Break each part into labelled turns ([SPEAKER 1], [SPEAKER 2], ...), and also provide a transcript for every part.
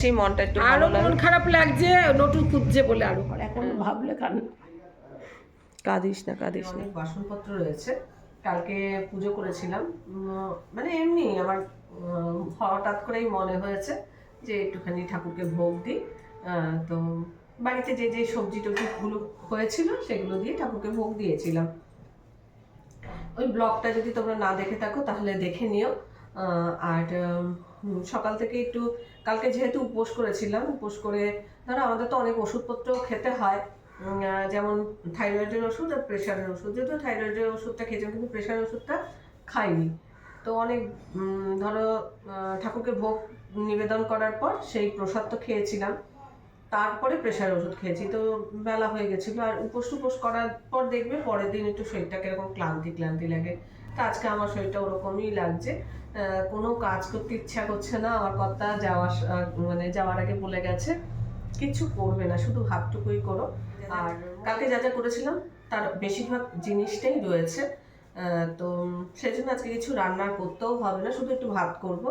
[SPEAKER 1] সেই মনটা একটু আরও
[SPEAKER 2] মন খারাপ লাগছে নটু খুঁজছে বলে আরও। এখন ভাবলে কান
[SPEAKER 1] কাঁদিস না কাঁদিস না।
[SPEAKER 3] বাসনপত্র রয়েছে। কালকে পুজো করেছিলাম। মানে এমনি আমার হঠাৎ করেই মনে হয়েছে যে একটুখানি ঠাকুরকে ভোগ দিই। তো বাড়িতে যে যে সবজি টবজিগুলো হয়েছিল সেগুলো দিয়ে ঠাকুরকে ভোগ দিয়েছিলাম। ওই ব্লগটা যদি তোমরা না দেখে থাকো তাহলে দেখে নিও। আর সকাল থেকে একটু, কালকে যেহেতু উপোস করেছিলাম, উপোস করে ধরো আমাদের তো অনেক ওষুধপত্র খেতে হয়। যেমন থাইরয়েডের ওষুধ আর প্রেশারের ওষুধ। যেহেতু থাইরয়েডের ওষুধটা খেয়েছিলাম, কিন্তু প্রেশারের ওষুধটা খাইনি। তো অনেক ধরো ঠাকুরকে ভোগ নিবেদন করার পর সেই প্রসাদ তো খেয়েছিলাম। তারপরে প্রেশার ওষুধ খেয়েছি। তো বেলা হয়ে গেছিল। আর উপোস টুপোস করার পর দেখবে পরের দিন একটু শরীরটা কীরকম ক্লান্তি ক্লান্তি লাগে। আজকে আমার শরীরটা ওরকমই লাগছে। কোনো কাজ করতে ইচ্ছা করছে না, আমার কথা যাওয়া মানে যাওয়ার আগে বলে গেছে, কিছু করবে না, শুধু ভাতটুকুই করো। আর কালকে যা যা করেছিলাম, তার বেশিরভাগ জিনিসটাই রয়েছে। তো সেই জন্য আজকে কিছু রান্না করতেও হবে না, শুধু একটু ভাত করব।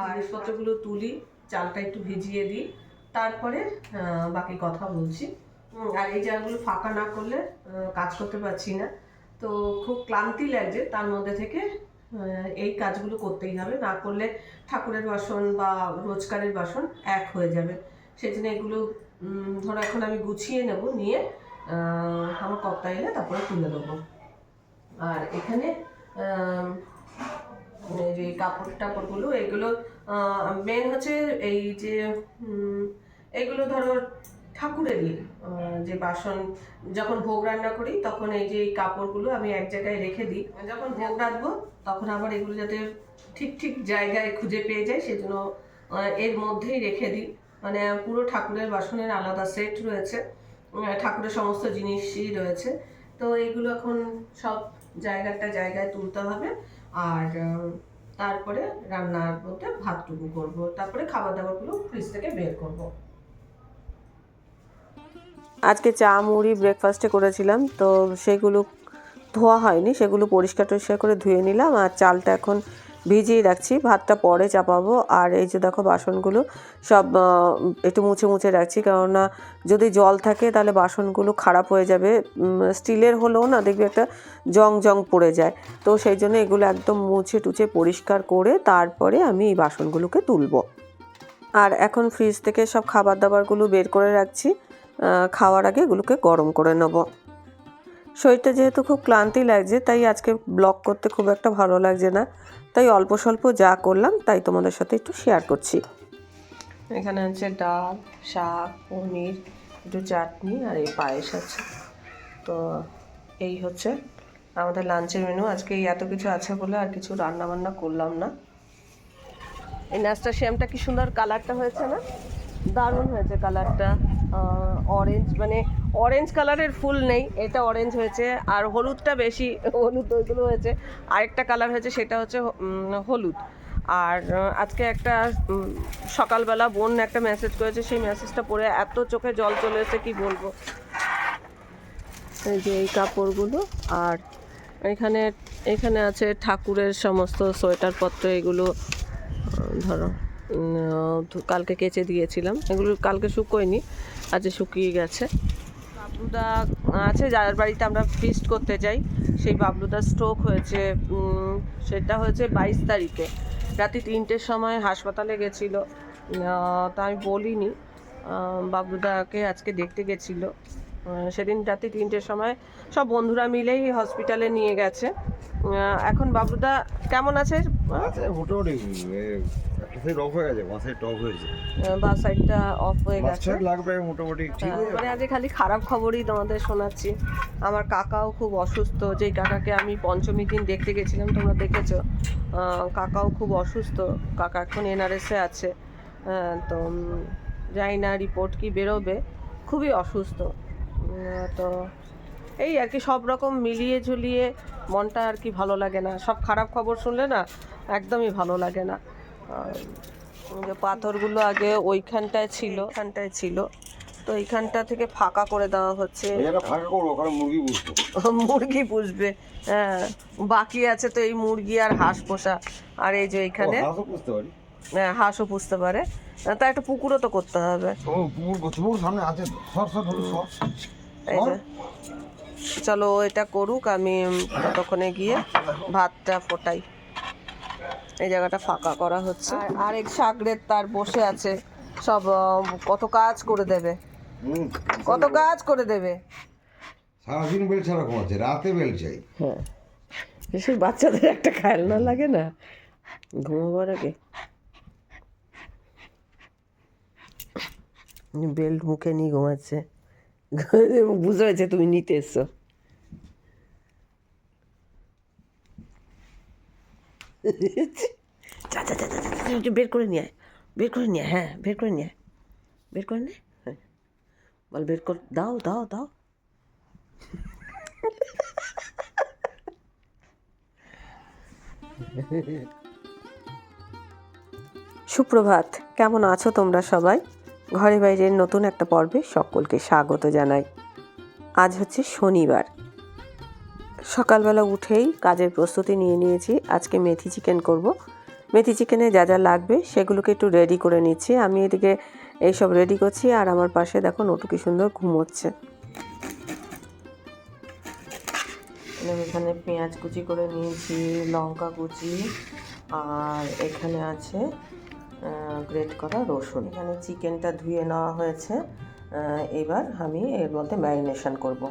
[SPEAKER 3] আর জিনিসপত্রগুলো তুলি, চালটা একটু ভিজিয়ে দিই, তারপরে বাকি কথা বলছি। আর এই জায়গাগুলো ফাঁকা না করলে কাজ করতে পারছি না। তো খুব ক্লান্তি লাগছে তার মধ্যে থেকে এই কাজগুলো করতেই হবে। না করলে ঠাকুরের বাসন বা রোজকারের বাসন এক হয়ে যাবে। সেই জন্য এগুলো ধরো এখন আমি গুছিয়ে নেব, নিয়ে আমার কর্তা এলে তারপরে তুলে দেবো। আর এখানে যে কাপড় টাপড়গুলো, এগুলো মেন হচ্ছে এই যে এগুলো ধরো ঠাকুরেরই যে বাসন যখন ভোগ রান্না করি, তখন এই যে কাপড়গুলো আমি এক জায়গায় রেখে দিই। যখন ভোগ রাখব তখন আবার এগুলো যাতে ঠিক ঠিক জায়গায় খুঁজে পেয়ে যায়, সেজন্য এর মধ্যেই রেখে দিই। মানে পুরো ঠাকুরের বাসনের আলাদা সেট রয়েছে ঠাকুরের সমস্ত জিনিসই রয়েছে। তো এগুলো এখন সব জায়গাটা জায়গায় তুলতে হবে। আর তারপরে রান্নার মধ্যে ভাতটুকু করব, তারপরে খাবার দাবারগুলো ফ্রিজ থেকে বের করব।
[SPEAKER 1] আজকে চা মুড়ি ব্রেকফাস্টে করেছিলাম, তো সেগুলো ধোয়া হয়নি, সেগুলো পরিষ্কার টরিষ্কার করে ধুয়ে নিলাম আর চালটা এখন ভিজিয়ে রাখছি। ভাতটা পরে চাপাবো আর এই যে দেখো বাসনগুলো সব একটু মুছে মুছে রাখছি, কেননা যদি জল থাকে তাহলে বাসনগুলো খারাপ হয়ে যাবে। স্টিলের হলেও না দেখবি একটা জং জং পড়ে যায়। তো সেই জন্য এগুলো একদম মুছে টুছে পরিষ্কার করে তারপরে আমি এই বাসনগুলোকে তুলবো। আর এখন ফ্রিজ থেকে সব খাবার দাবারগুলো বের করে রাখছি। খাওয়ার আগে এগুলোকে গরম করে নেব। শরীরটা যেহেতু খুব ক্লান্তি লাগছে, তাই আজকে ব্লগ করতে খুব একটা ভালো লাগছে না। তাই অল্প স্বল্প যা করলাম, তাই তোমাদের সাথে একটু শেয়ার করছি। এখানে আছে ডাল, শাক, পনির, একটু চাটনি আর এই পায়েস আছে। তো এই হচ্ছে আমাদের লাঞ্চের মেনু আজকে এত কিছু আছে বলে আর কিছু রান্না বান্না করলাম না। এই নাচটা শ্যামটা কি সুন্দর কালারটা হয়েছে না? দারুণ হয়েছে কালারটা অরেঞ্জ মানে অরেঞ্জ কালারের ফুল নেই, এটা অরেঞ্জ হয়েছে, আর হলুদটা বেশি, হলুদ ওইগুলো হয়েছে। আরেকটা কালার হয়েছে, সেটা হচ্ছে হলুদ। আর আজকে একটা সকালবেলা বোন একটা মেসেজ করেছে, সেই মেসেজটা পড়ে এত চোখে জল চলে এসেছে, কি বলব? এই যে এই কাপড়গুলো, আর এখানে এখানে আছে ঠাকুরের সমস্ত সোয়েটারপত্র, এগুলো ধরো কালকে কেচে দিয়েছিলাম। এগুলো কালকে শুকোয়নি। আজ শুকিয়ে গেছে। বাবলুদা আছে, যার বাড়িতে আমরা ফিস্ট করতে যাই, সেই বাবলুদার স্ট্রোক হয়েছে সেটা হয়েছে বাইশ তারিখে। রাতে তিনটের সময় হাসপাতালে গেছিল। তা আমি বলিনি। বাবলুদাকে আজকে দেখতে গেছিল। সেদিন রাতে তিনটের সময় সব বন্ধুরা মিলেই হসপিটালে নিয়ে গেছে। এখন বাবলুদা কেমন আছে?
[SPEAKER 4] আছে মোটামুটি এ, একটা সাইড অফ হয়ে গেছে বাঁ
[SPEAKER 1] সাইডটা অফ হয়ে
[SPEAKER 4] লাগবে মোটামুটি ঠিক
[SPEAKER 1] হ্যাঁ, মানে আজকে খালি খারাপ খবরই তোমাদের শোনাচ্ছি। আমার কাকাও খুব অসুস্থ যেই কাকাকে আমি পঞ্চমী দিন দেখতে গেছিলাম তোমরা দেখেছ কাকাও খুব অসুস্থ কাকা এখন এনআরএসে আছে। তো জানি না রিপোর্ট কি বেরোবে খুবই অসুস্থ। তো এই আর কি সব রকম মিলিয়ে ঝুলিয়ে মনটা আর কি ভালো লাগে না। সব খারাপ খবর শুনলে না একদমই ভালো লাগে না। যে পাথরগুলো আগে ওইখানটায় ছিল। ওইখানটায় ছিল। তো এইখানটা থেকে ফাঁকা করে দেওয়া হচ্ছে।
[SPEAKER 4] মুরগি
[SPEAKER 1] পুষবে। হ্যাঁ। বাকি আছে তো এই মুরগি আর হাঁস পোষা। আর এই যে এখানে
[SPEAKER 4] হাঁসও
[SPEAKER 1] হ্যাঁ হাঁসও পুষতে পারে। তা একটা পুকুরও তো করতে হবে।
[SPEAKER 4] ও পুকুর সামনে আছে সর সর সর।
[SPEAKER 1] চলো এটা করুক আমি ততক্ষণে গিয়ে ভাতটা ফোটাই। এই জায়গাটা ফাঁকা করা হচ্ছে। আর আরেক সাগরের তার বসে আছে সব কত কাজ করে দেবে। কত কাজ করে দেবে।
[SPEAKER 4] সারাদিন বেল ছাড়া ঘুমাচ্ছে রাতে বেল চাই
[SPEAKER 1] হ্যাঁ। এসব বাচ্চাদের একটা খেলনা লাগে না? ঘুমাবার আগে। বেল্ট মুখে নিয়ে ঘুমাচ্ছে। বুঝতে পেরেছে তুমি নিতে এসছো। বের করে নিয়ে বের করে নিয়ে হ্যাঁ বের করে নিয়ে বের করে নে হ্যাঁ। বল, বের কর, দাও দাও দাও। সুপ্রভাত, কেমন আছো তোমরা সবাই? ঘরে বাইরের নতুন একটা পর্বে সকলকে স্বাগত জানাই। আজ হচ্ছে শনিবার। সকালবেলা উঠেই কাজের প্রস্তুতি নিয়ে নিয়েছি। আজকে মেথি চিকেন করব। মেথি চিকেনে যা যা লাগবে সেগুলোকে একটু রেডি করে নিচ্ছি। আমি এদিকে এইসব রেডি করছি আর আমার পাশে দেখো নটু কি সুন্দর ঘুমোচ্ছে। এখানে পেঁয়াজ কুচি করে নিয়েছি, লঙ্কা কুচি, আর এখানে আছে গ্রেট করা রসুন। এখানে চিকেনটা ধুয়ে নেওয়া হয়েছে। এবার আমি এর মধ্যে ম্যারিনেশন করব।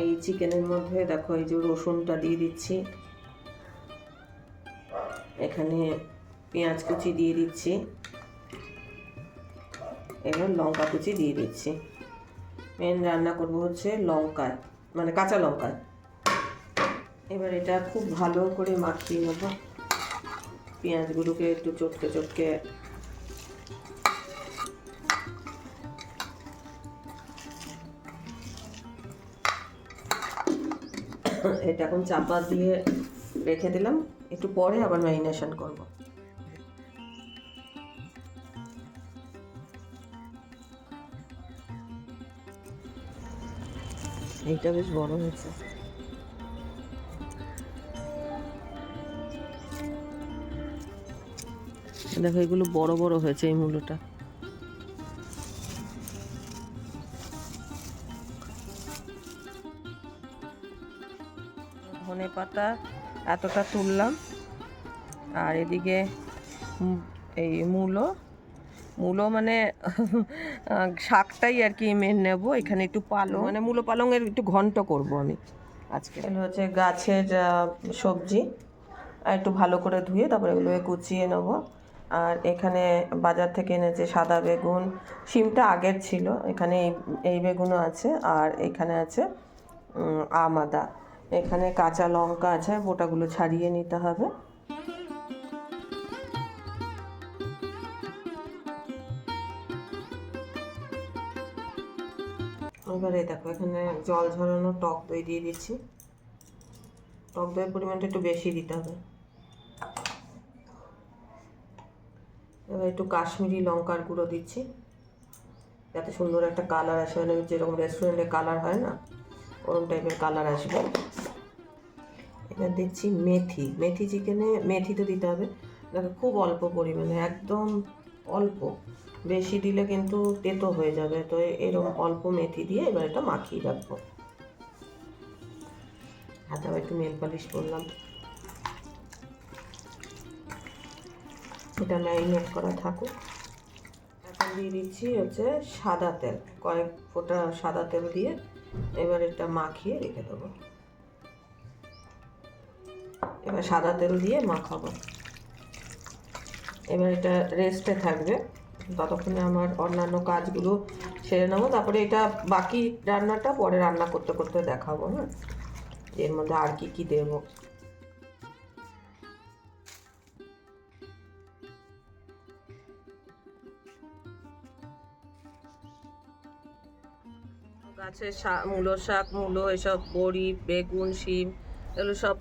[SPEAKER 1] এই চিকেনের মধ্যে দেখো, এই যে রসুনটা দিয়ে দিচ্ছি। এখানে পেঁয়াজ কুচি দিয়ে দিচ্ছি। এবার লঙ্কা কুচি দিয়ে দিচ্ছি। মেন রান্না করব হচ্ছে লঙ্কায় মানে কাঁচা লঙ্কায় এবার এটা খুব ভালো করে মাখিয়ে নেব। পেঁয়াজগুলোকে একটু চটকে চটকে এটা এখন চাপা দিয়ে রেখে দিলাম। একটু পরে আবার ম্যারিনেশন করব। এইটা বেশ বড় হয়েছে। দেখো এগুলো বড় বড় হয়েছে এই মূলোটা ধনে পাতা এতটা তুললাম। আর এদিকে এই মূলো। মূলো মানে শাকটাই আর কি মেন নেব। এখানে একটু পালং। মানে মূলো পালংয়ের একটু ঘন্ট করব আমি আজকে। এগুলো হচ্ছে গাছের সবজি। আর একটু ভালো করে ধুয়ে তারপরে এগুলোকে কুচিয়ে নেব। আর এখানে বাজার থেকে এনেছে সাদা বেগুন। শিমটা আগের ছিল এখানে এই বেগুনও আছে আর এখানে আছে উম, আম আদা। এখানে কাঁচা লঙ্কা আছে বোটাগুলো ছাড়িয়ে নিতে হবে। এবারে দেখো এখানে জল ঝরানো টক দই দিয়ে দিচ্ছি। টক দইয়ের পরিমাণটা একটু বেশি দিতে হবে। এবার একটু কাশ্মীরি লঙ্কার গুঁড়ো দিচ্ছি। যাতে সুন্দর একটা কালার আসে। মানে যেরকম রেস্টুরেন্টে কালার হয় না ওরকম টাইপের কালার আসবে। এবার দিচ্ছি মেথি। মেথি চিকেনে মেথি তো দিতে হবে। দেখো খুব অল্প পরিমাণে, একদম অল্প। বেশি দিলে কিন্তু তেতো হয়ে যাবে। তো এরকম অল্প মেথি দিয়ে এবার এটা মাখিয়ে রাখব। হাতে আবার একটু নেল পালিশ করলাম। এটা ম্যারিনেট করা থাকুক। এখন দিয়ে দিচ্ছি হচ্ছে সাদা তেল। কয়েক ফোঁটা সাদা তেল দিয়ে এবার এটা মাখিয়ে রেখে দেবো। এবার সাদা তেল দিয়ে মাখাবো। এবার এটা রেস্টে থাকবে। ততক্ষণে আমার অন্যান্য কাজগুলো সেরে নেব। তারপরে এটা বাকি রান্নাটা পরে রান্না করতে করতে দেখাবো হ্যাঁ? এর মধ্যে আর কি কি দেবো? শাক মূলো শাক, মূলো এসব, বড়ি, বেগুন, শিম, এগুলো সব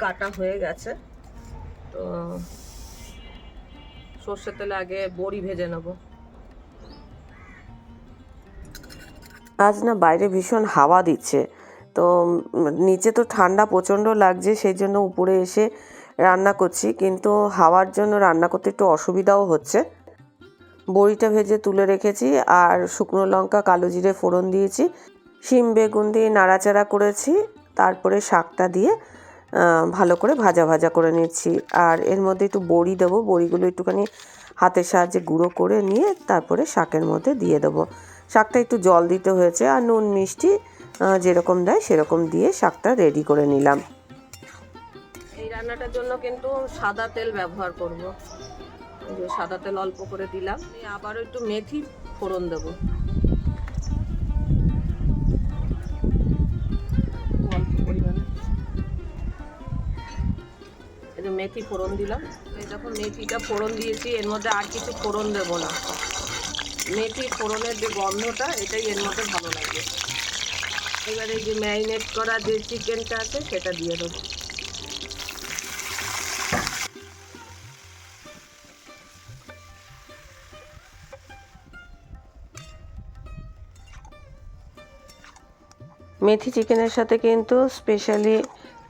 [SPEAKER 1] কাটা হয়ে গেছে। তো সর্ষের তেলে আগে বড়ি ভেজে নেব। আজ না বাইরে ভীষণ হাওয়া দিচ্ছে। তো নিচে তো ঠান্ডা প্রচণ্ড লাগছে, সেই জন্য উপরে এসে রান্না করছি। কিন্তু হাওয়ার জন্য রান্না করতে একটু অসুবিধাও হচ্ছে। বড়িটা ভেজে তুলে রেখেছি আর শুকনো লঙ্কা, কালো জিরে ফোড়ন দিয়েছি। শিম বেগুন দিয়ে নাড়াচাড়া করেছি, তারপরে শাকটা দিয়ে ভালো করে ভাজা ভাজা করে নিচ্ছি। আর এর মধ্যে একটু বড়ি দেবো, বড়িগুলো একটুখানি হাতের সাহায্যে গুঁড়ো করে নিয়ে তারপরে শাকের মধ্যে দিয়ে দেবো। শাকটা একটু জল দিতে হয়েছে আর নুন, মিষ্টি যেরকম দেয় সেরকম দিয়ে শাকটা রেডি করে নিলাম। এই রান্নাটার জন্য কিন্তু সাদা তেল ব্যবহার করব। সাদা তেল অল্প করে দিলাম। আবারও একটু মেথি ফোড়ন দেবো। এই মেথি ফোড়ন দিলাম। যখন মেথিটা ফোড়ন দিয়েছি, এর মধ্যে আর কিছু ফোড়ন দেবো না। মেথি ফোড়নের যে গন্ধটা, এটাই এর মধ্যে ভালো লাগে। এবার যে ম্যারিনেট করা যে চিকেনটা আছে, সেটা দিয়ে দেবো। মেথি চিকেনের সাথে কিন্তু স্পেশালি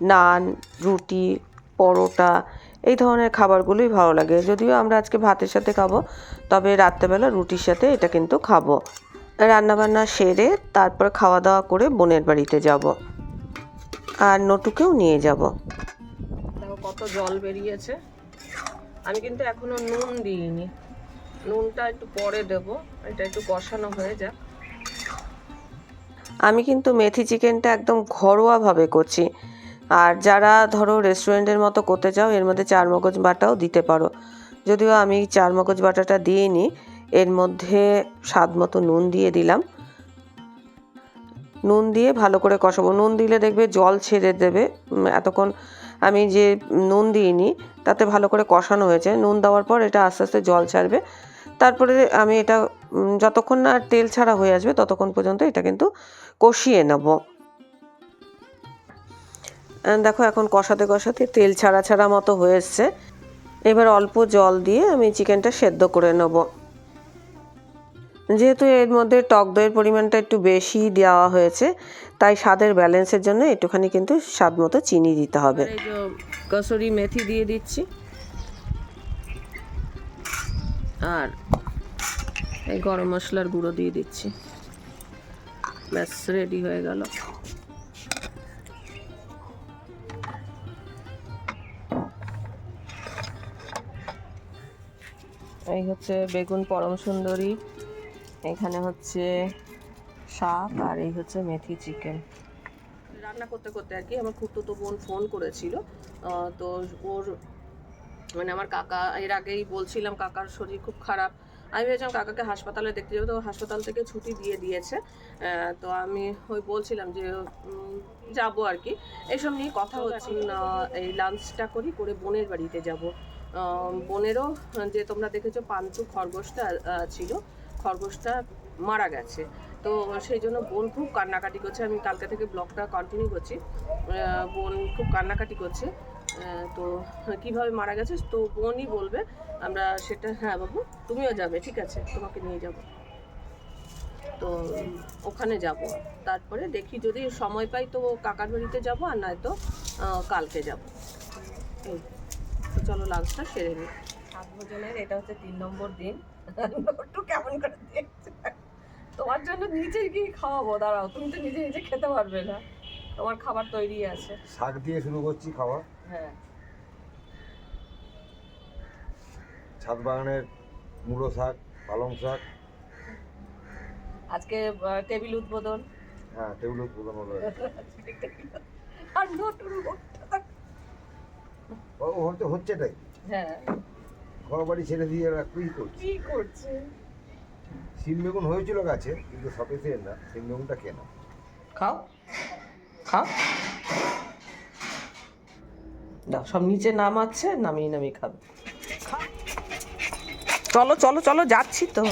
[SPEAKER 1] নান, রুটি, পরোটা এই ধরনের খাবারগুলোই ভালো লাগে। যদিও আমরা আজকে ভাতের সাথে খাব, তবে রাত্রেবেলা রুটির সাথে এটা কিন্তু খাব। রান্নাবান্না সেরে তারপর খাওয়া দাওয়া করে বোনের বাড়িতে যাব। আর নটুকেও নিয়ে যাব। দেখো কত জল বেরিয়েছে। আমি কিন্তু এখনও নুন দিইনি। নুনটা একটু পরে দেবো, এটা একটু কষানো হয়ে যাক। আমি কিন্তু মেথি চিকেনটা একদম ঘরোয়াভাবে করছি। আর যারা ধরো রেস্টুরেন্টের মতো করতে চাও, এর মধ্যে চার মগজ বাটাও দিতে পারো। যদিও আমি চার মগজ বাটাটা দিইনি, এর মধ্যে স্বাদ মতো নুন দিয়ে দিলাম। নুন দিয়ে ভালো করে কষাবো। নুন দিলে দেখবে জল ছেড়ে দেবে। এতক্ষণ আমি যে নুন দিইনি, তাতে ভালো করে কষানো হয়েছে। নুন দেওয়ার পর এটা আস্তে আস্তে জল ছাড়বে। তারপরে আমি এটা যতক্ষণ না তেল ছাড়া হয়ে আসবে ততক্ষণ পর্যন্ত এটা কিন্তু কষিয়ে নেব। দেখো এখন কষাতে কষাতে তেল ছাড়া ছাড়া মতো হয়ে এবার অল্প জল দিয়ে আমি চিকেনটা সেদ্ধ করে নেব। যেহেতু এর মধ্যে টক দইয়ের পরিমাণটা একটু বেশি দেওয়া হয়েছে, তাই স্বাদের ব্যালেন্সের জন্য একটুখানি কিন্তু স্বাদ মতো চিনি দিতে হবে। কসুরি মেথি দিয়ে দিচ্ছি। আর এই গরম মশলার গুঁড়ো দিয়ে দিচ্ছি। ব্যাস রেডি হয়ে গেল। এই হচ্ছে বেগুন পরম সুন্দরী, এখানে হচ্ছে শাক আর এই হচ্ছে মেথি চিকেন। রান্না করতে করতে আর কি, আমার খুঁড়তো বোন ফোন করেছিল তো ওর মানে আমার কাকা, এর আগেই বলছিলাম কাকার শরীর খুব খারাপ আমি ভেবেছিলাম কাকাকে হাসপাতালে দেখতে যাব, তো হাসপাতাল থেকে ছুটি দিয়ে দিয়েছে। তো আমি ওই বলছিলাম যে যাব আর কি। এইসব নিয়ে কথা হচ্ছে এই লাঞ্চটা করি, করে বোনের বাড়িতে যাব। বোনেরও যে তোমরা দেখেছ পাঞ্চু খরগোশটা ছিল, খরগোশটা মারা গেছে। তো সেই জন্য বোন খুব কান্নাকাটি করছে। আমি কালকে থেকে ব্লগটা কন্টিনিউ করছি। বোন খুব কান্নাকাটি করছে। তো কীভাবে মারা গেছে তো বোনই বলবে। আমরা সেটা হ্যাঁ বাবু তুমিও যাবে ঠিক আছে তোমাকে নিয়ে যাব। তো ওখানে যাব। তারপরে দেখি যদি সময় পাই তো কাকার বাড়িতে যাব আর নয়তো কালকে যাব। এই তো চলো লাঞ্চটা সেরে নিই। সাত ভোজনের এটা হচ্ছে তিন নম্বর দিন। একটু কেমন করে দেখছে? তোমার জন্য নিচে গিয়ে খাওয়াবো দাঁড়াও তুমি তো নিজে নিজে খেতে পারবে না। তোমার খাবার তৈরি আছে।
[SPEAKER 4] শাক দিয়ে শুরু করছি খাওয়া। ছাদ বাগানের মূলো শাক পালং শাক।
[SPEAKER 1] আজকে টেবিল উদ্বোধন।
[SPEAKER 4] হ্যাঁ টেবিল উদ্বোধন হলো।
[SPEAKER 1] আর নতুন
[SPEAKER 4] ও ও হচ্ছে হচ্ছেটাই
[SPEAKER 1] হ্যাঁ।
[SPEAKER 4] ঘর বাড়ি ছেড়ে দিয়ে এরা কি করছে?
[SPEAKER 1] কি করছে?
[SPEAKER 4] সিম বেগুন হয়েছিল গাছে কিন্তু সফিসিয়েন্ট না। সিম বেগুনটা কেনা।
[SPEAKER 1] খাও। খাও। দাও সব নিচে নাম আছে নামিয়ে নামিয়ে খাবে। চলো চলো চলো যাচ্ছি তো।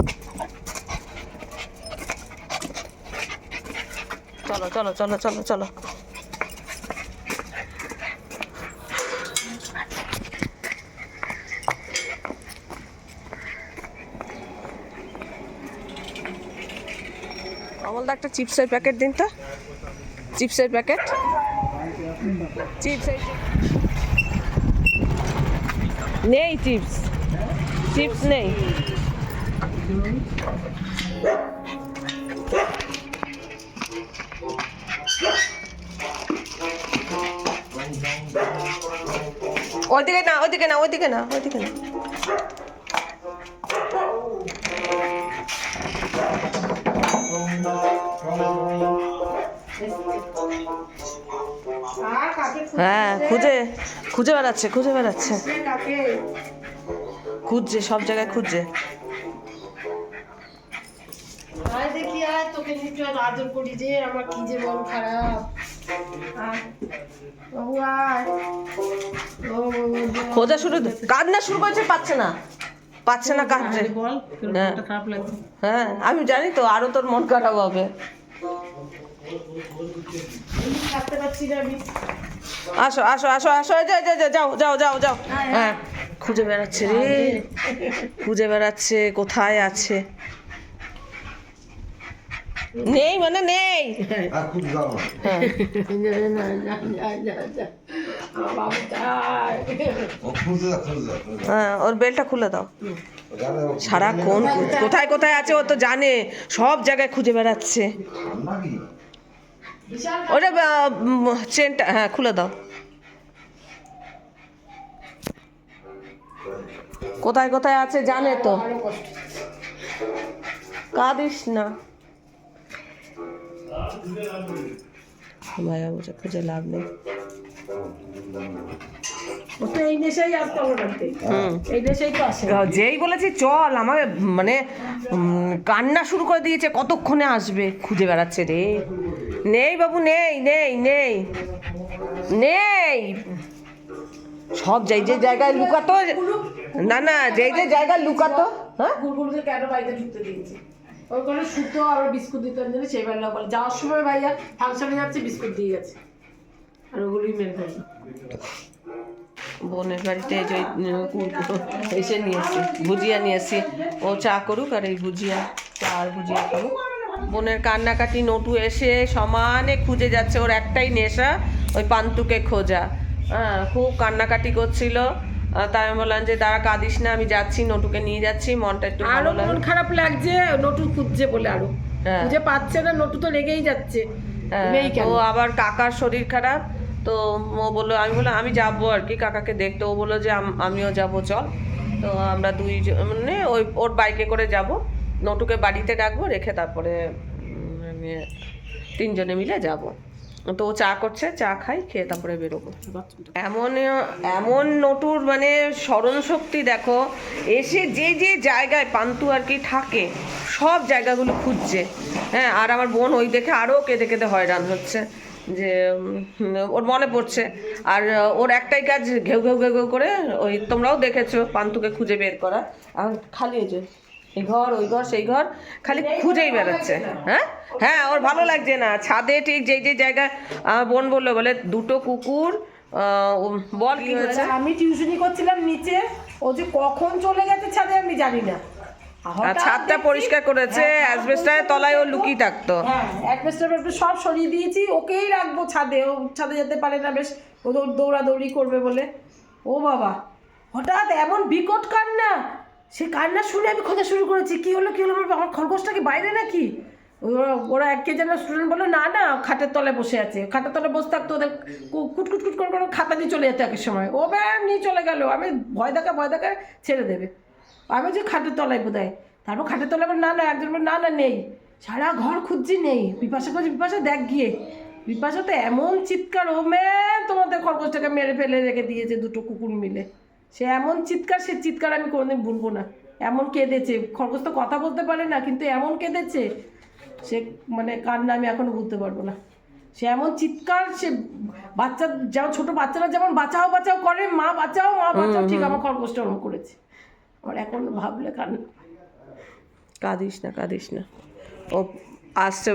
[SPEAKER 1] চলো চলো চলো চলো চলো। অমলদা একটা চিপসের প্যাকেট দিন তো। চিপসের প্যাকেট। চিপস এই যে। নেই চিপস চিপস নেই ওইদিকে না ওইদিকে না ওইদিকে না ওইদিকে না
[SPEAKER 2] আর কাকে
[SPEAKER 1] হ্যাঁ খুঁজে খুঁজে বেড়াচ্ছে খুঁজে বেড়াচ্ছে।
[SPEAKER 2] খুঁজছে
[SPEAKER 1] সব জায়গায় খুঁজছে।
[SPEAKER 2] আয় দেখি আয় তোকে নিচে আদর করি যে আমার কি যে মন খারাপ। আয় বাবু আয়। ও
[SPEAKER 1] খোঁজা শুরু কান্না শুরু করেছে পাচ্ছে না। পাচ্ছে না কাঁদছে।
[SPEAKER 2] বল
[SPEAKER 1] হ্যাঁ। হ্যাঁ আমি জানি তো আরও তোর মন খারাপ হবে। আসো আসো আসো আসো যাও যাও যাও যাও। হ্যাঁ। খুঁজে বেড়াচ্ছে রে। খুঁজে বেড়াচ্ছে কোথায় আছে? নেই মানে নেই। হ্যাঁ। হ্যাঁ ওর বেলটা খুলে দাও। সারাক্ষণ কোথায় কোথায় আছে ও তো জানে। সব জায়গায় খুঁজে বেড়াচ্ছে। ওটা চেনটা হ্যাঁ খুলে দাও। কোথায় কোথায় আছে জানে তো? কাঁদিস না। ভাইয়া বলছে খুঁজে লাভ নেই।
[SPEAKER 2] ও তো এই দেশেই আসতো
[SPEAKER 1] হুম।
[SPEAKER 2] এই দেশেই তো আসে।
[SPEAKER 1] যেই বলেছি চল আমাকে মানে কান্না শুরু করে দিয়েছে কতক্ষণে আসবে? খুঁজে বেড়াচ্ছে রে। নেই বাবু নেই নেই নেই। নেই। সব যাই যে জায়গায় লুকাতো না না যেই যে জায়গায় লুকাতো হ্যাঁ?
[SPEAKER 2] গুলগুলকে কেন বাড়িতে ঢুকতে দিয়েছে? ওই করে সুতো আর বিস্কুট দিতে জন্য সেই বেলা বলে। যাওয়ার সময় ভাইয়া ফাংশনে যাচ্ছে বিস্কুট দিয়ে গেছে। আর ওগুলোই মেরে ফেলল
[SPEAKER 1] বোনের বাড়িতে এসে নিয়েছি ভুজিয়া নিয়েছি ও চা করুক আর এই ভুজিয়া চা আর ভুজিয়া খাব বোনের কান্নাকাটি নটু এসে সমানে খুঁজে যাচ্ছে ওর একটাই নেশা ওই পান্তুকে খোঁজা। হ্যাঁ খুব কান্নাকাটি করছিল। তাই আমি বললাম যে দাঁড়া কাঁদিস না আমি যাচ্ছি নটুকে নিয়ে যাচ্ছি মনটা একটু আরও
[SPEAKER 2] মন খারাপ লাগছে নটু খুঁজছে বলে আরও।
[SPEAKER 1] হ্যাঁ।
[SPEAKER 2] খুঁজে পাচ্ছে না নটু তো লেগেই যাচ্ছে।
[SPEAKER 1] হ্যাঁ, তো আবার কাকার শরীর খারাপ তো ও বলল আমি বললাম আমি যাব আর কি কাকাকে দেখতে। ও বলল যে আমিও যাব চল। তো আমরা দুই মানে ওই ওর বাইকে করে যাব। নটুকে বাড়িতে ডাকবো রেখে তারপরে তিনজনে মিলে যাব। তো ও চা করছে, চা খাই, খেয়ে তারপরে বেরোবো। এমন এমন নটুর মানে স্মরণ শক্তি দেখো, এসে যে যে জায়গায় পান্তু আর কি থাকে, সব জায়গাগুলো খুঁজছে। হ্যাঁ আর আমার বোন ওই দেখে আরও কেঁদে কেঁদে হয়রান হচ্ছে, যে ওর মনে পড়ছে। আর, ওর একটাই কাজ, ঘেউ ঘেউ ঘেউ করে, ওই তোমরাও দেখেছ পান্তুকে খুঁজে বের করা। আর খালি যে এই ঘর ওই ঘর সেই ঘর খালি খুঁজেই বেড়াচ্ছে হ্যাঁ? হ্যাঁ ওর ভালো লাগছে না। ছাদে ঠিক যেই যে জায়গায় বোন বলল বলে দুটো কুকুর বল কি হয়েছে?
[SPEAKER 2] আমি টিউশনি করছিলাম নিচে। ও যে কখন চলে গেছে ছাদে আমি জানি না।
[SPEAKER 1] ছাদটা পরিষ্কার করেছে
[SPEAKER 2] হ্যাঁ,
[SPEAKER 1] অ্যাসবেস্টারের তলায় ও লুকিয়ে থাকতো।
[SPEAKER 2] হ্যাঁ সব সরিয়ে দিয়েছি ওকেই রাখব ছাদে। ও ছাদে যেতে পারে না বেশ ও দৌড়াদৌড়ি করবে বলে। ও বাবা হঠাৎ এমন বিকট কান্না সে কান্না শুনে আমি খোঁজা শুরু করেছি। কি হলো কি হলো? আমার খরগোশটা কি বাইরে নাকি? ওরা এক কে যেন স্টুডেন্ট বলল না না খাটের তলায় বসে আছে। খাটের তলায় বসে থাকতো ওদের কুটকুট কুট করে করে খাতা নিয়ে চলে যেত একের সময়। ও ম্যাম নিয়ে চলে গেল। আমি ভয় দেখা ভয় দেখা ছেড়ে দেবে। আমি যে খাটের তলায় বোধ হয় তারপর খাটের তলায় না না একজন বলে, না না নেই। সারা ঘর খুঁজছি নেই। বিপাশা করছে বিপাশা দেখ গিয়ে। বিপাশা তো এমন চিৎকার ও ম্যাম তোমাদের খরগোশটাকে মেরে ফেলে রেখে দিয়েছে দুটো কুকুর মিলে। সে এমন চিৎকার সে চিৎকার আমি কোনোদিন ভুলবো না। এমন কেঁদেছে। খরগোশ তো কথা বলতে পারে না কিন্তু এমন কেঁদেছে সে মানে কান্না আমি এখনও ভুলতে পারব না। সে এমন চিৎকার সে বাচ্চা যেমন ছোট বাচ্চারা যেমন বাঁচাও বাঁচাও করে মা বাঁচাও মা বাঁচাও ঠিক আমার খরগোশটা ওরকম করেছে। আমার এখন ভাবলে কান্না
[SPEAKER 1] কাঁদিস না কাঁদিস না। ও আসছে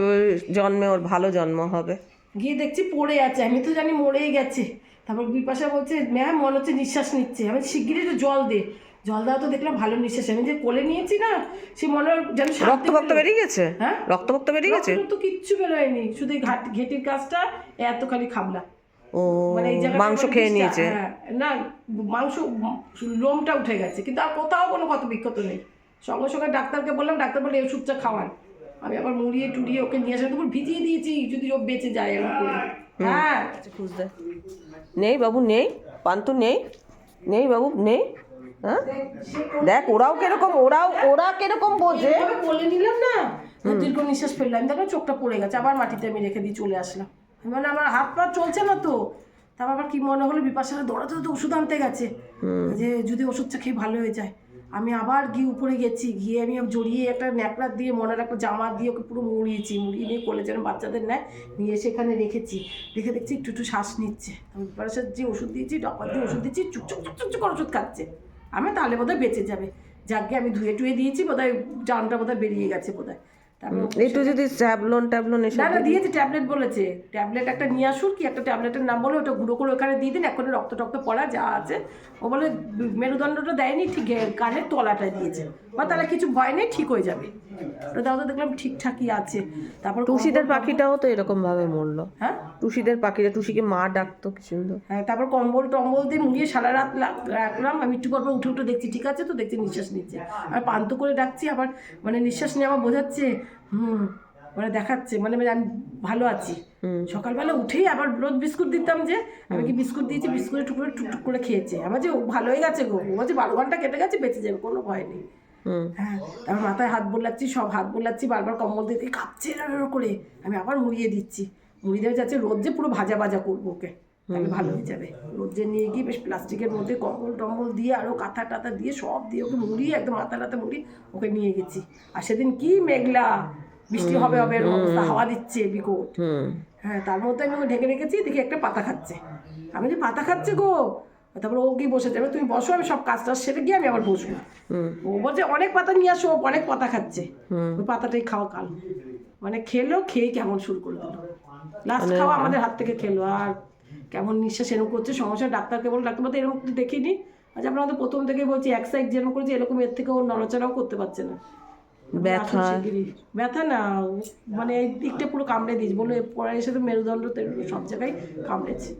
[SPEAKER 1] জন্মে ওর ভালো জন্ম হবে।
[SPEAKER 2] গিয়ে দেখছি পড়ে আছে আমি তো জানি মরেই গেছে। তারপর বিপাশা বলছে ম্যাম মনে হচ্ছে নিঃশ্বাস নিচ্ছে। আমি শিগগিরই একটু জল দে। জল দেওয়া তো দেখলাম ভালো নিঃশ্বাস। আমি যে কোলে নিয়েছি না সে মনে হয় যেন
[SPEAKER 1] রক্ত ফক্ত বেরিয়ে গেছে?
[SPEAKER 2] হ্যাঁ?
[SPEAKER 1] রক্ত ফক্ত বেরিয়ে গেছে?
[SPEAKER 2] তো কিচ্ছু বেরোয়নি শুধু ঘাট ঘেটির কাজটা এত খালি খাবলা।
[SPEAKER 1] ও
[SPEAKER 2] মানে
[SPEAKER 1] মাংস খেয়ে নিয়েছে?
[SPEAKER 2] হ্যাঁ, না মাংস লোমটা উঠে গেছে। কিন্তু আর কোথাও কোনো ক্ষত বিক্ষত নেই। সঙ্গে সঙ্গে ডাক্তারকে বললাম ডাক্তার বলে ওষুধটা খাওয়ান। আমি আবার মুড়িয়ে টুড়িয়ে ওকে নিয়ে আসলাম। তখন ভিজিয়ে দিয়েছি যদি ও বেঁচে যায় এরকম করে। হ্যাঁ।
[SPEAKER 1] খুঁজতে। নেই বাবু নেই। পান্তু নেই। নেই বাবু নেই। হ্যাঁ? দেখ ওরাও কীরকম ওরাও ওরা কীরকম বোঝে।
[SPEAKER 2] বলে নিলাম না? দীর্ঘ নিঃশ্বাস ফেললাম। দেখো চোখটা পড়ে গেছে। আবার মাটিতে আমি রেখে দিয়ে চলে আসলাম। মানে আমার হাত পা চলছে না তো। তারপর আবার কি মনে হলো? বিপাশারা দৌড়াতে দৌড়াতে ওষুধ আনতে গেছে। যে যদি ওষুধটা খেয়ে ভালো হয়ে যায়। আমি আবার গিয়ে উপরে গেছি, গিয়ে আমি জড়িয়ে একটা ন্যাকড়া দিয়ে, মনের একটা জামা দিয়ে ওকে পুরো মুড়িয়েছি, মুড়িয়ে নিয়ে কোলে যেন বাচ্চাদের নেয়, নিয়ে সেখানে রেখেছি। রেখে দেখছি একটু একটু শ্বাস নিচ্ছে। যে ওষুধ দিয়েছি, ডক্টর দিয়ে ওষুধ দিচ্ছি চুকচুক চুকচুক চুক করে ওষুধ খাচ্ছে। আমি তাহলে বোধহয় বেঁচে যাবে। যাকে আমি ধুয়ে টুয়ে দিয়েছি, বোধহয় জানটা বোধহয় বেরিয়ে গেছে বোধহয়।
[SPEAKER 1] একটু যদি ট্যাবলন ট্যাবলন এসব
[SPEAKER 2] না না দিয়েছে ট্যাবলেট বলেছে। ট্যাবলেট একটা নিয়ে আসুন কি একটা ট্যাবলেটের নাম বলে ওটা গুঁড়ো করে ওখানে দিয়ে দিন এখন রক্ত টক্ত পড়া যা আছে। ও বলে মেরুদণ্ডটা দেয়নি ঠিক কানের তলাটা দিয়েছে। বা তাহলে কিছু ভয় নেই ঠিক হয়ে যাবে। ওটাও তো দেখলাম ঠিকঠাকই আছে। তারপর
[SPEAKER 1] টুসিদের পাখিটাও তো এরকম ভাবে মরলো।
[SPEAKER 2] হ্যাঁ?
[SPEAKER 1] টুসিদের পাখিটা টুসিকে মা ডাকতো কি সুন্দর
[SPEAKER 2] হ্যাঁ তারপর কম্বল টম্বল দিয়ে মুড়িয়ে সারা রাত রাখলাম। আমি একটু পর উঠে উঠে দেখছি ঠিক আছে তো? দেখছি নিঃশ্বাস নিচ্ছে। আর পান্ত করে ডাকছি আবার মানে নিঃশ্বাস নিয়ে আমার বোঝাচ্ছে হুম মানে দেখাচ্ছে মানে মানে আমি ভালো আছি। সকালবেলা উঠেই আবার রোজ বিস্কুট দিতাম যে আমি কি বিস্কুট দিয়েছি বিস্কুটের টুকরো টুকটুক করে খেয়েছে। আমার যে ও ভালো হয়ে গেছে গো ও বলছে বারো ঘণ্টা কেটে গেছে বেঁচে যাবে কোনো ভয় নেই। হ্যাঁ তারপর মাথায় হাত বোলাচ্ছি সব হাত বোলাচ্ছি বারবার কম্বল দিতে কাঁপছে করে। আমি আবার মুড়িয়ে দিচ্ছি। মুড়ি দেওয়া যাচ্ছে রোদ যে পুরো ভাজা ভাজা করব ওকে। তাহলে ভালো হয়ে যাবে। রোদ্রে নিয়ে গিয়ে বেশ প্লাস্টিকের মধ্যে কম্বল টম্বল দিয়ে আরও কাঁথা টাথা দিয়ে সব দিয়ে ওকে মুড়িয়ে একদম মাথা টাথা মুড়িয়ে ওকে নিয়ে গেছি। আর সেদিন কি মেঘলা বৃষ্টি হবে হবে অবস্থা হাওয়া দিচ্ছে বিকট। হ্যাঁ তার মধ্যে আমি ওকে ঢেকে রেখেছি দেখি একটা পাতা খাচ্ছে। আমি যে পাতা খাচ্ছে গো? তারপরে ও গিয়ে বসে যাবে তুমি বসো আমি সব কাজ টাজ সেরে গিয়ে আমি আবার বসবো। ও বলছে অনেক পাতা নিয়ে আসো অনেক পাতা খাচ্ছে। ওই পাতাটাই খাওয়া কাল। মানে খেলো খেয়ে কেমন শুরু করে দিল। লাস্ট খাওয়া আমাদের হাত থেকে খেলো আর কেমন নিঃশ্বাস এরকম করছে সমস্যা ডাক্তারকে বলো ডাক্তার বলতে এরকম দেখিনি। আচ্ছা আমরা আমাদের প্রথম থেকে বলছি এক সাইড যেরকম করেছি এরকম এর থেকে ও নড়াচড়াও করতে পারছে না।
[SPEAKER 1] ব্যথা।
[SPEAKER 2] ব্যথা না মানে এই দিকটা পুরো কামড়ে দিয়েছে। বলে পরে এসে তো মেরুদণ্ড সব জায়গায় কামড়েছে।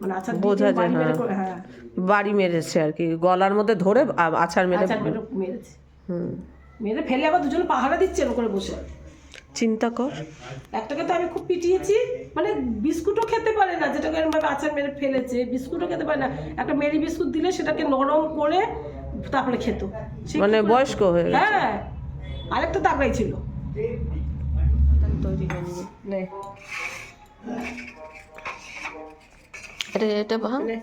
[SPEAKER 2] মানে আচ্ছা
[SPEAKER 1] বোঝা যায়, হ্যাঁ।
[SPEAKER 2] হ্যাঁ।
[SPEAKER 1] বাড়ি মেরেছে আর কি গলার মধ্যে ধরে আছাড় মেরে
[SPEAKER 2] মেরেছে।
[SPEAKER 1] হুম।
[SPEAKER 2] মেরে ফেলে আবার দুজনে পাহারা দিচ্ছে এরকম করে বসে।
[SPEAKER 1] চিন্তা কর।
[SPEAKER 2] একটাকে তো আমি খুব পিটিয়েছি। মানে বিস্কুটও খেতে পারে না যেটাকে এরকমভাবে আচার মেরে ফেলেছে। বিস্কুটও খেতে পারে না। একটা মেরি বিস্কুট দিলে সেটাকে নরম করে তারপরে খেত। সে
[SPEAKER 1] মানে বয়স্ক হয়ে গেছে।
[SPEAKER 2] হ্যাঁ আরেকটা তাকড়াই ছিল।
[SPEAKER 1] তৈরি হয়ে নে। এটা এটা ভাঙ
[SPEAKER 2] মানে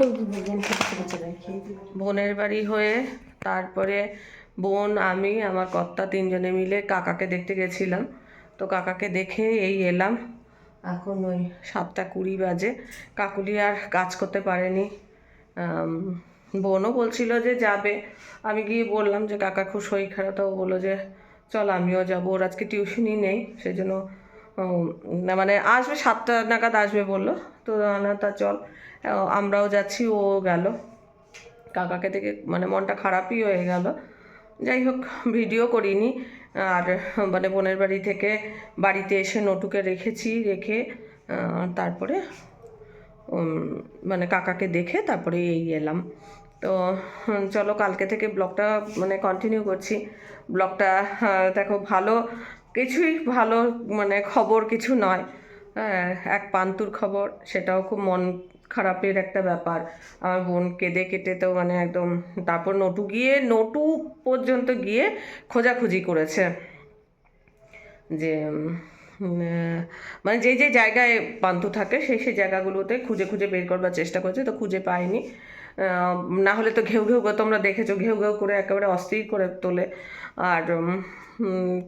[SPEAKER 2] দিল।
[SPEAKER 1] বোনের বাড়ি হয়ে তারপরে বোন, আমি, আমার কর্তা তিনজনে মিলে কাকাকে দেখতে গেছিলাম। তো কাকাকে দেখে এই এলাম। এখন ওই সাতটা কুড়ি বাজে। কাকুলি আর কাজ করতে পারেনি। বোনও বলছিল যে যাবে। আমি গিয়ে বললাম যে কাকা খুব শরীর খারাপ, তো বলল যে চল আমিও যাব। ওর আজকে টিউশনই নেই সেই জন্য মানে আসবে, সাতটা নাগাদ আসবে বলল। তো না, তা চল। আমরাও যাচ্ছি, ও গেল। কাকাকে থেকে মানে মনটা খারাপই হয়ে গেল। যাই হোক, ভিডিও করিনি। আর মানে বোনের বাড়ি থেকে বাড়িতে এসে নটুকে রেখেছি, রেখে তারপরে মানে কাকাকে দেখে তারপরে এই এলাম। তো চলো কালকে থেকে ব্লগটা মানে কন্টিনিউ করছি। ব্লগটা দেখো ভালো, কিছুই ভালো মানে খবর কিছু নয়। এক পান্তুর খবর, সেটাও খুব মন খারাপের একটা ব্যাপার। আমার বোন কেঁদে কেটে তো মানে একদম তারপর নটু গিয়ে, নটু পর্যন্ত গিয়ে খোঁজাখুঁজি করেছে। যে মানে যে যে জায়গায় পান্তু থাকে, সেই সেই জায়গাগুলোতে খুঁজে খুঁজে বের করবার চেষ্টা করছে, তো খুঁজে পায়নি। না হলে তো ঘেউ ঘেউ তোমরা দেখেছ, ঘেউ ঘেউ করে একেবারে অস্থির করে তোলে। আর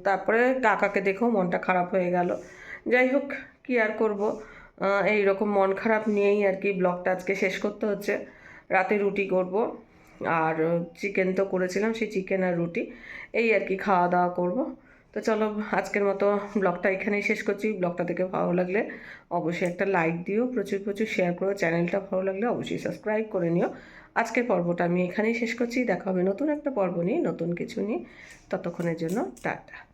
[SPEAKER 1] তারপরে কাকাকে দেখেও মনটা খারাপ হয়ে গেল। যাই হোক, কি আর করব? এই রকম মন খারাপ নিয়েই আর কি ব্লগটা আজকে শেষ করতে হচ্ছে। রাতে রুটি করব। আর চিকেন তো করেছিলাম, সেই চিকেন আর রুটি। এই আর কি খাওয়া দাওয়া করব। তো চলো, আজকের মতো ব্লগটা এখানেই শেষ করছি। ব্লগটা দেখে ভালো লাগলে অবশ্যই একটা লাইক দিও, প্রচুর প্রচুর শেয়ার করো। চ্যানেলটা ভালো লাগলে অবশ্যই সাবস্ক্রাইব করে নিও। আজকের পর্বটা আমি এখানেই শেষ করছি। দেখা হবে নতুন একটা পর্ব নিয়ে, নতুন কিছু নিয়ে। ততক্ষণের জন্য টাটা।